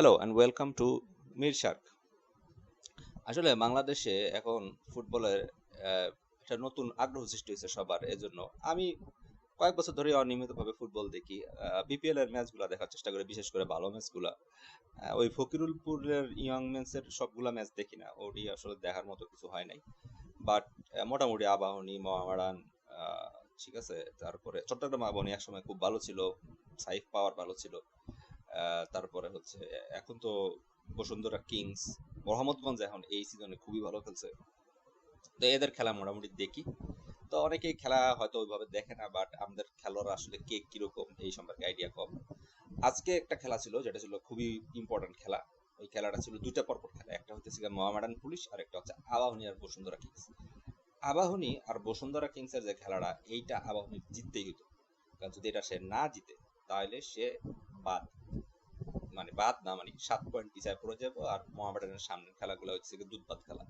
Hello and welcome to Mir shark আসলে বাংলাদেশে এখন ফুটবলের একটা নতুন আগ্রহ সৃষ্টি হয়েছে সবার, এজন্য আমি কয়েক বছর ধরে অনিয়মিতভাবে ফুটবল দেখি। বিপিএল এর ম্যাচগুলো দেখার চেষ্টা করি, বিশেষ করে ভালো ম্যাচগুলো। ওই ফকিরুলপুরের ইয়ং মেন্সের সবগুলা ম্যাচ দেখি না, ওটি আসলে দেখার মতো কিছু হয় নাই। বাট মোটামুটি আবাহনী, মহামারান ঠিক আছে, তারপরে চট্টগ্রাম আবাহনী একসময় খুব ভালো ছিল, সাইফ পাওয়ার ভালো ছিল। তারপরে হচ্ছে, এখন তো বসুন্ধরা কিংস, মোহাম্মদগঞ্জ এখন এই সিজনে খুবই ভালো খেলছে। তো এদের খেলা মোটামুটি দেখি। তো অনেকেই খেলা হয়তো ওইভাবে দেখে না বাট আমাদের খেলোয়াড় আসলে কে কীরকম, এই সম্পর্কে আইডিয়া কম। আজকে একটা খেলা ছিল, যেটা ছিল খুবই ইম্পর্টেন্ট খেলা। ওই খেলাটা ছিল দুইটা পরপর খেলা। একটা হচ্ছে মোহামেডান পুলিশ, আর একটা হচ্ছে আবাহনী আর বসুন্ধরা কিংস। আবাহনী আর বসুন্ধরা কিংসের যে খেলাটা, এইটা আবাহনী জিততেই হতো কারণ যদি এটা সে না জিতে, তাহলে সে বাদ। মানে বাদ না মানে সাত পয়েন্ট পিছায় পড়ে যাব আর মোহামেডানের সামনের খেলাগুলো হচ্ছে গিয়ে দুধপাত খেলা।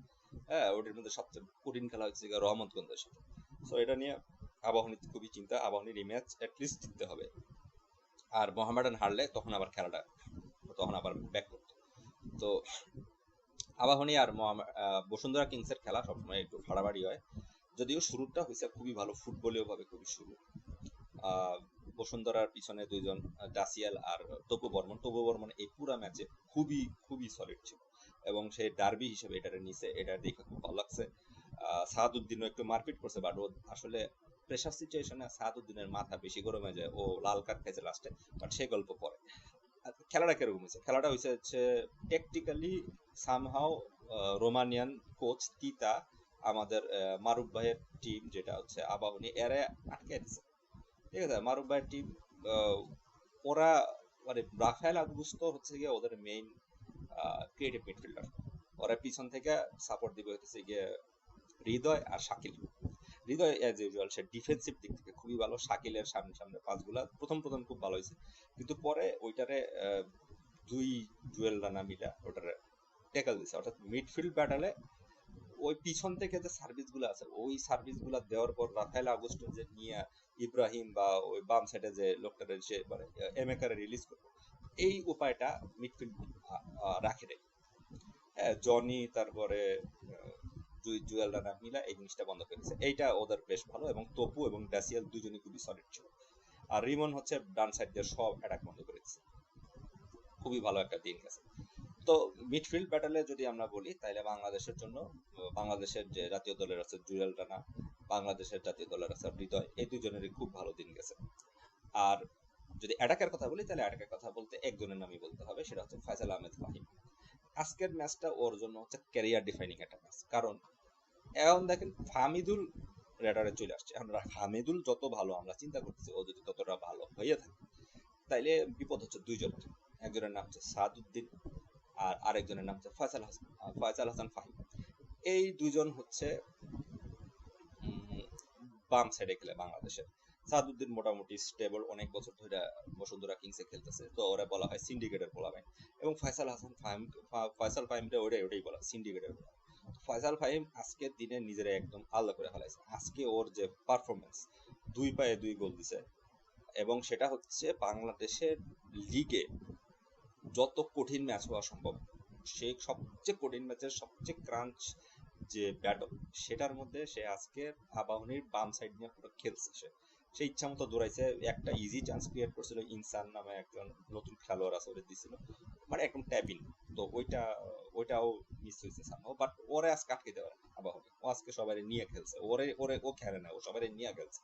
হ্যাঁ ওটির মধ্যে সবচেয়ে কঠিন খেলা হচ্ছে গিয়ে রহমতগঞ্জের সাথে সো এটা নিয়ে আবাহনীর খুবই চিন্তা আবাহনীর এই ম্যাচ অ্যাটলিস্ট জিততে হবে। আর মোহামেডান হারলে তখন আবার খেলাটা তখন আবার ব্যাক করতো। তো আবাহনী আর বসুন্ধরা কিংসের খেলা সবসময় একটু ফাড়াবাড়ি হয়। যদিও শুরুটা হয়েছে খুবই ভালো ফুটবলীয় ভাবে খুবই শুরু। আহ, বসুন্ধরার পিছনে দুইজন আহ, ডাসিয়াল আর তপু বর্মন। তপু বর্মন এই পুরা ম্যাচে খুবই খুবই সলিড ছিল এবং সে ডার্বি হিসেবে এটারে নিছে এটা দেখে খুব ভালো লাগছে। সাহাদুদ্দিনও একটু মারপিট করছে বাট ও আসলে প্রেশার সিচুয়েশনে সাহাদুদ্দিনের মাথা বেশি গরম হয়ে যায় ও লাল কার্ড খাইছে লাস্টে বাট সে গল্প পরে। খেলাটা কীরকম হয়েছে? খেলাটা হয়েছে হচ্ছে টেকটিক্যালি সামহাও রোমানিয়ান কোচ তিতা আমাদের মারুফ ভাইয়ের টিম যেটা হচ্ছে আবাহনী এরা আটকে দিছে। ঠিক আছে মারুফ ভাইয়ের টিম ওরা মানে রাফায়েল আগুস্তো হচ্ছে গিয়ে ওদের মেইন ক্রিয়েটিভ মিডফিল্ডার ওরা পিছন থেকে সাপোর্ট দিবে হচ্ছে গিয়ে হৃদয় আর শাকিল। হৃদয় অ্যাজ ইউজুয়াল সে ডিফেন্সিভ দিক থেকে খুবই ভালো। শাকিলের সামনে সামনে পাসগুলা প্রথম প্রথম খুব ভালো হয়েছে কিন্তু পরে ওইটারে দুই জুয়েল রানা মিলা ওটারে ট্যাকল দিছে। অর্থাৎ মিডফিল্ড ব্যাটালে ওই পিছন থেকে যে সার্ভিসগুলো আছে, ওই সার্ভিসগুলা দেওয়ার পর রাফায়েল আগস্ট যে নিয়ে ইব্রাহিম বা ওই বাম সাইডে যে লোকটারে সে মানে এমেকারে রিলিজ করব এই উপায়টা মিডফিল্ড রাখে নাই। হ্যাঁ জনি তারপরে দুই জুয়েল রানা মিলা এই জিনিসটা বন্ধ করেছে এইটা ওদের বেশ ভালো এবং তপু এবং ড্যাসিয়াল দুজনই খুবই সলিড ছিল। আর রিমন হচ্ছে ডান সাইড দিয়ে সব অ্যাটাক বন্ধ করে করেছে খুবই ভালো একটা দিন গেছে। তো মিডফিল্ড ব্যাটেলে যদি আমরা বলি তাহলে বাংলাদেশের জন্য বাংলাদেশের যে জাতীয় দলের আছে জুয়েল রানা, বাংলাদেশের জাতীয় দলের আছে হৃদয়, এই দুজনেরই খুব ভালো দিন গেছে। আর যদি অ্যাটাকের কথা বলি তাহলে অ্যাটাকের কথা বলতে একজনের নামই বলতে হবে, সেটা হচ্ছে ফয়সাল আহমেদ ফাহিম। আজকের ম্যাচটা ওর জন্য হচ্ছে ক্যারিয়ার ডিফাইনিং একটা ম্যাচ। কারণ, এখন দেখেন ফামিদুল রেডারে চলে আসছে। এখন হামিদুল যত ভালো, আমরা চিন্তা করতেছি ও যদি ততটা ভালো হয়ে থাকে, তাইলে বিপদ হচ্ছে দুইজনের। একজনের নাম হচ্ছে সাদউদ্দিন আর আরেকজনের নাম হচ্ছে ফয়সাল হাসান ফয়সাল হাসান ফাহিম। এই দুইজন হচ্ছে বাম সাইডে খেলে বাংলাদেশের সাদউদ্দিন মোটামুটি স্টেবল অনেক বছর ধরে বসুন্ধরা কিংসে খেলতেছে। তো ওরা বলা হয় সিন্ডিকেটের বলা হয় এবং ফয়সাল হাসান ফাহিম ফয়সাল ফাহিমটা ওটাই ওটাই বলা সিন্ডিকেটের বলা ফয়সাল ফাহিম আজকের দিনে নিজের একদম আলাদা করে ফেলাইছে। আজকে ওর যে পারফরমেন্স দুই পায়ে দুই গোল দিছে। এবং সেটা হচ্ছে বাংলাদেশের লিগে যত কঠিন ম্যাচ হওয়া সম্ভব সেই সবচেয়ে কঠিন ম্যাচের সবচেয়ে ক্রাঞ্চ যে ব্যাটল সেটার মধ্যে সে আজকে আবাহনীর বাম সাইড নিয়ে পুরো খেলছে সে। সে ইচ্ছা মতো দৌড়াইছে, একটা ইজি চান্স ক্রিয়েট করছিল, ইনসান নামে একজন নতুন খেলোয়াড় আছে, ওরে দিছিল। মানে একদম ট্যাপিং তো ওইটা, ওইটাও মিস হয়েছে সামহাও বাট ওরে আজকে আটকে দেওয়ার আবাহনী ও আজকে সবাই নিয়ে খেলছে। ওরে ওরে ও খেলে না, ও সবাই নিয়ে খেলছে।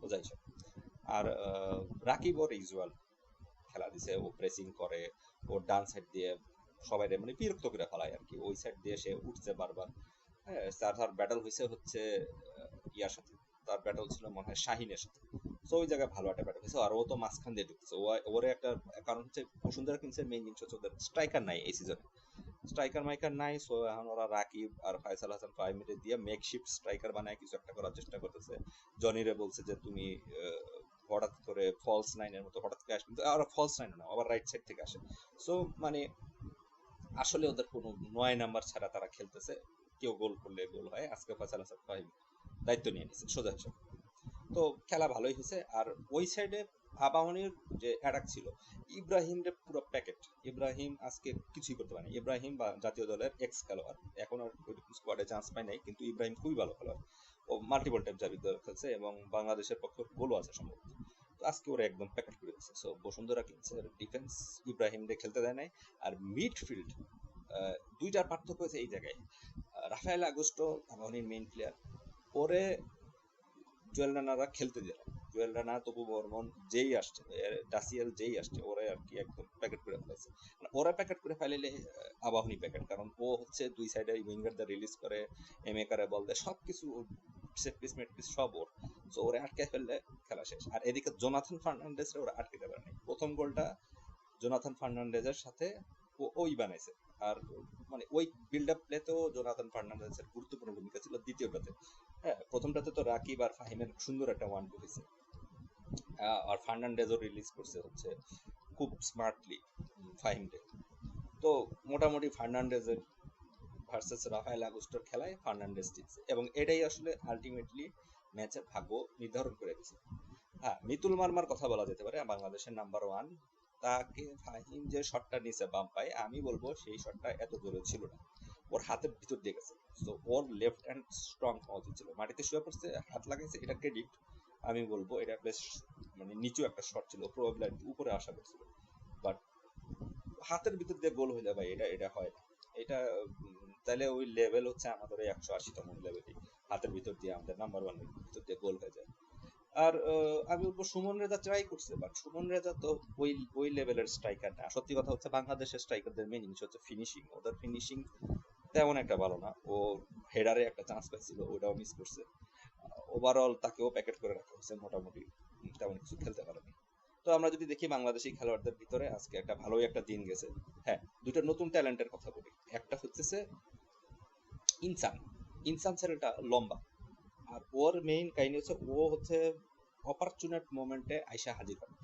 বোঝাইছে আর রাকিব ওর ইউজুয়াল খেলা দিছে, ও প্রেসিং করে, ও ডান সাইড দিয়ে সবাই মানে বিরক্ত করে ফেলায় আর কি ওই সাইড দিয়ে সে উঠছে বারবার। হ্যাঁ তার তার ব্যাটল হয়েছে হচ্ছে ইয়ার সাথে। তার ব্যাটল ছিল মনে হয় শাহিনের সাথে। তো ওই জায়গায় ভালো একটা ব্যাটল হয়েছে আর ও তো মাঝখান দিয়ে ঢুকছে ও, ওরে একটা, কারণ হচ্ছে বসুন্ধরা কিংসের মেইন জিনিস হচ্ছে ওদের স্ট্রাইকার নাই এই সিজনে স্ট্রাইকার মাইকার নাই সো এখন ওরা রাকিব আর ফয়সাল হাসান ফাইমিরে দিয়ে মেকশিফট স্ট্রাইকার বানায় কিছু একটা করার চেষ্টা করতেছে। জনিরে বলছে যে, তুমি হঠাৎ করে ফলস নাইনের মতো হঠাৎ করে আসবে কিন্তু আর ফলস নাইন না, আবার রাইট সাইড থেকে আসে। সো মানে আসলে ওদের কোনো নয় নাম্বার ছাড়া তারা খেলতেছে। কেউ গোল করলে গোল হয়, আজকে ফয়সাল হাসান ফাহিম দায়িত্ব নিয়ে নিছে, সোজা হিসাব। তো, খেলা ভালোই হয়েছে। আর ওই সাইডে আবাহনীর যে অ্যাটাক ছিল ইব্রাহিম রে পুরো প্যাকেট ইব্রাহিম আজকে কিছুই করতে পারেনি। ইব্রাহিম বা জাতীয় দলের এক্স খেলোয়াড়, এখন আর স্কোয়াডে চান্স পায় নাই, কিন্তু ইব্রাহিম খুবই ভালো খেলোয়াড়। ও মাল্টিপল টাইম জাতীয় দল খেলছে এবং বাংলাদেশের পক্ষে গোলও আছে সম্ভবত। আজকে ওরা একদম প্যাকেট করে দিচ্ছে সো বসুন্ধরা কিংসের ডিফেন্স ইব্রাহিম রে খেলতে দেয় নাই। আর মিডফিল্ড দুইটার পার্থক্য হয়েছে এই জায়গায়। রাফায়েল আগস্টো আবাহনীর মেইন প্লেয়ার পরে জুয়েল রানারা খেলতে দিল জুয়েল রানা তপু বর্মন যেই আসছে ডাসিয়াল যেই আসছে ওরা আর কি একদম প্যাকেট করে ফেলেছে। মানে ওরা প্যাকেট করে ফেলাইলে আবাহনী প্যাকেট। কারণ ও হচ্ছে দুই সাইডে উইঙ্গারদের রিলিজ করে এম এ করে বল দেয় সব কিছু সেট পিস মেট পিস সব ওর। তো ওরা আটকে ফেললে খেলা শেষ। আর এদিকে জোনাথন ফার্নান্ডেজ ওরা আটকে দেবে না। প্রথম গোলটা জোনাথন ফার্নান্ডেজের সাথে ওই বানাইছে। আর মানে ওই বিল্ড আপ প্লেতেও জোনাথন ফার্নান্ডেজের গুরুত্বপূর্ণ ভূমিকা ছিল দ্বিতীয়টাতে। হ্যাঁ প্রথমটাতে তো রাকিব আর ফাহিমের সুন্দর একটা ওয়ান টু হয়েছে। আর ফার্নান্ডেজও রিলিজ করছে হচ্ছে খুব স্মার্টলি ফাহিমকে। তো মোটামুটি ফার্নান্ডেজের ভার্সেস রাফায়েল আগস্টোর খেলায় ফার্নান্ডেজ জিতছে। এবং এটাই আসলে আলটিমেটলি ম্যাচের ভাগ্য নির্ধারণ করে দিয়েছে। হ্যাঁ মিতুল মার্মার কথা বলা যেতে পারে, বাংলাদেশের নাম্বার ওয়ান তাকে ফাহিম যে শটটা নিছে বাম পায়ে, আমি বলব সেই শটটা এত জোরে ছিল না। ওর হাতের ভিতর দিয়ে গেছে। তো ওর লেফট হ্যান্ড স্ট্রং হওয়া ছিল। মাটিতে শুয়ে পড়ছে, হাত লাগাইছে, এটা ক্রেডিট আমি বলব এটা বেশ মানে নিচু একটা শট ছিল প্রবাবিলিটি উপরে আশা করছিল। বাট হাতের ভিতর দিয়ে গোল হইলে ভাই, এটা এটা হয় না। এটা তাহলে ওই লেভেল হচ্ছে আমাদের ওই একশো আশিতম লেভেলই হাতের ভিতর দিয়ে আমাদের নাম্বার ওয়ানের ভিতর দিয়ে গোল হয়ে যায়। আর আমি বলব সুমন রেজা ট্রাই করছে বাট সুমন রেজা তো ওই ওই লেভেলের স্ট্রাইকার না। সত্যি কথা হচ্ছে বাংলাদেশের স্ট্রাইকারদের মেন জিনিস হচ্ছে ফিনিশিং ওদের ফিনিশিং তেমন একটা ভালো না। ও হেডারে একটা চান্স পাইছিল ওটাও মিস করছে। ওভারঅল তাকেও প্যাকেট করে রাখা হয়েছে, মোটামুটি তেমন কিছু খেলতে পারেনি। তো আমরা যদি দেখি বাংলাদেশি খেলোয়াড়দের ভিতরে, আজকে একটা ভালোই একটা দিন গেছে। হ্যাঁ দুটো নতুন ট্যালেন্টের কথা বলি। একটা হচ্ছে ইনসান। ইনসান ছেলেটা লম্বা। আর ওর মেইন কাহিনী হচ্ছে ও হচ্ছে অপরচুনেট মোমেন্টে আইসা হাজির হয়।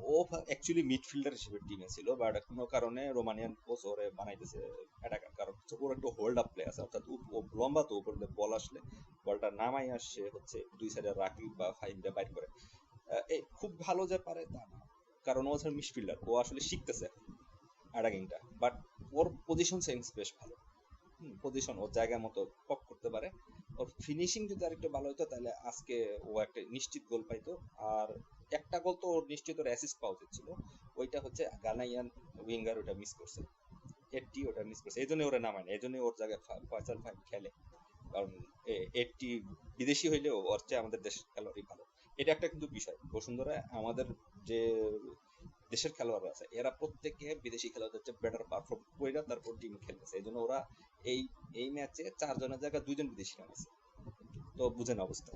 ও অ্যাকচুয়ালি মিডফিল্ডার হিসেবে টিমে ছিল বাট কোনো কারণে রোমানিয়ান কোচ ওরে বানাইতেছে অ্যাটাকার কারণ। হচ্ছে ওর একটু হোল্ড আপ প্লে অর্থাৎ ও- লম্বা তো, উপর বল আসলে বলটা নামাই আসছে হচ্ছে দুই সাইডে রাকিব বা ফাইমটা বাইর করে। এই খুব ভালো যে পারে তা না, কারণ ও হচ্ছে মিডফিল্ডার ও আসলে শিখতেছে অ্যাটাকিংটা বাট ওর পজিশন সেন্স বেশ ভালো। পজিশন ওর জায়গা মতো পক করতে পারে। ওর ফিনিশিং যদি আরেকটু ভালো হতো তাহলে আজকে ও একটা নিশ্চিত গোল পাইতো। আর একটা গোল তো ওর নিশ্চিত ওর অ্যাসিস্ট পাওয়া উচিত ছিল ওইটা হচ্ছে গানাইয়ান উইঙ্গার ওটা মিস করছে। এটটি ওটা মিস করছে। এই জন্য ওরা নামায় না, এই জন্য ওর জায়গায় ফয়সাল ফাইভ খেলে। কারণ এটটি বিদেশি হইলেও ওর চেয়ে আমাদের দেশের খেলোয়াড়ই ভালো। এটা একটা কিন্তু বিষয়। বসুন্ধরা আমাদের যে দেশের খেলোয়াড়রা আছে। এরা প্রত্যেকে বিদেশি খেলোয়াড়দের চেয়ে বেটার পারফর্ম করে তারপর টিম খেলতেছে। এই জন্য ওরা এই এই ম্যাচে চারজনের জায়গায় দুইজন বিদেশি নামেছে তো বুঝেন অবস্থা।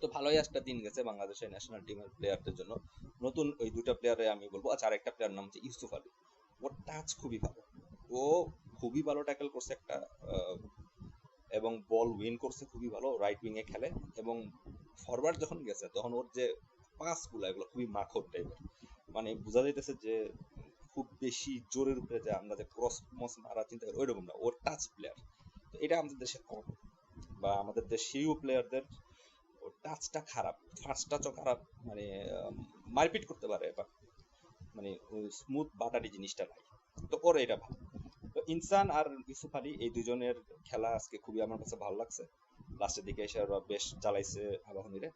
তো ভালোই একটা দিন গেছে বাংলাদেশের ন্যাশনাল টিমের প্লেয়ারদের জন্য। নতুন ওই দুটা প্লেয়ারে আমি বলব। আচ্ছা আরেকটা প্লেয়ার নাম হচ্ছে ইউসুফ আলী। ওর টাচ খুবই ভালো। ও খুবই ভালো ট্যাকেল করছে একটা এবং বল উইন করছে খুবই ভালো রাইট উইং এ খেলে। এবং ফরওয়ার্ড যখন গেছে, তখন ওর যে পাসগুলো, এগুলো খুবই মাখর টাইপের মানে বোঝা যাইতেছে যে খুব বেশি জোরের উপরে যে আমরা যে ক্রস মস মারা চিন্তা করি, ওইরকম না। ওর টাচ প্লেয়ার তো এটা আমাদের দেশে কম। বা আমাদের দেশীয় প্লেয়ারদের ওর টাচটা খারাপ। ফার্স্ট টাচও খারাপ মানে মারপিট করতে পারে বা মানে স্মুথ বাটারি জিনিসটা নাই। তো ওর এটা ভালো। তো ইনসান আর ইউসুফ আলী এই দুজনের খেলা আজকে খুবই আমার কাছে ভালো লাগছে। লাস্টের দিকে এসে ওরা বেশ জ্বালাইছে আবাহনীরে।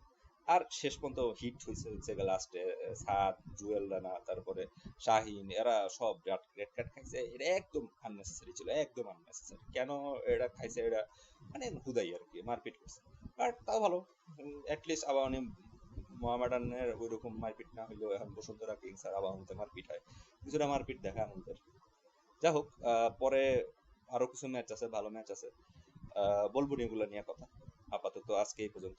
আর শেষ পর্যন্ত হিট হয়েছে হচ্ছে লাস্টে সাদ, জুয়েল রানা, তারপরে শাহিন, এরা সব রেড কার্ড খাইছে। এটা একদম আননেসেসারি ছিল, একদম আননেসেসারি কেন এটা খাইছে? এটা মানে হুদাই আর কি, মারপিট করছে। আর তাও ভালো। অ্যাটলিস্ট আবাহনী মোহামেডানের ওই রকম মারপিট না হইলেও এখন বসুন্ধরা কিংস আর আবাহনীতে মারপিট হয়। কিছুটা মারপিট দেখা আমাদের। যাই হোক পরে আরও কিছু ম্যাচ আছে, ভালো ম্যাচ আছে। বলব এগুলো নিয়ে কথা। আপাতত আজকে এই পর্যন্ত